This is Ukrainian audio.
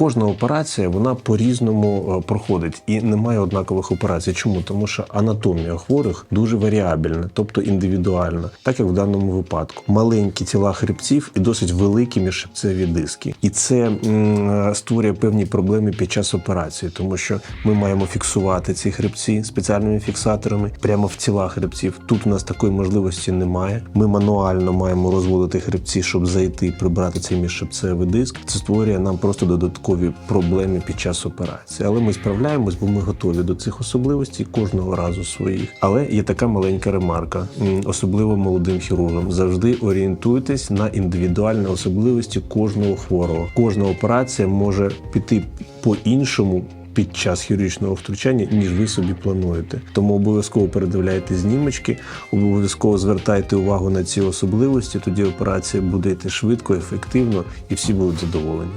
кожна операція вона по-різному е, проходить і немає однакових операцій. Чому? Тому що анатомія хворих дуже варіабельна, тобто індивідуальна, так як в даному випадку. Маленькі тіла хребців і досить великі міжшипцеві диски. І це е, створює певні проблеми під час операції, тому що ми маємо фіксувати ці хребці спеціальними фіксаторами прямо в тіла хребців. Тут у нас такої можливості немає. Ми мануально маємо розводити хребці, щоб зайти і прибрати цей міжшипцевий диск. Це створює нам просто додаткові проблеми під час операції. Але ми справляємось, бо ми готові до цих особливостей кожного разу своїх. Але є така маленька ремарка, особливо молодим хірургам. Завжди орієнтуйтесь на індивідуальні особливості кожного хворого. Кожна операція може піти по-іншому. Під час хірургічного втручання, ніж ви собі плануєте. Тому обов'язково передивляйте знімочки, обов'язково звертайте увагу на ці особливості. Тоді операція буде йти швидко, ефективно і всі будуть задоволені.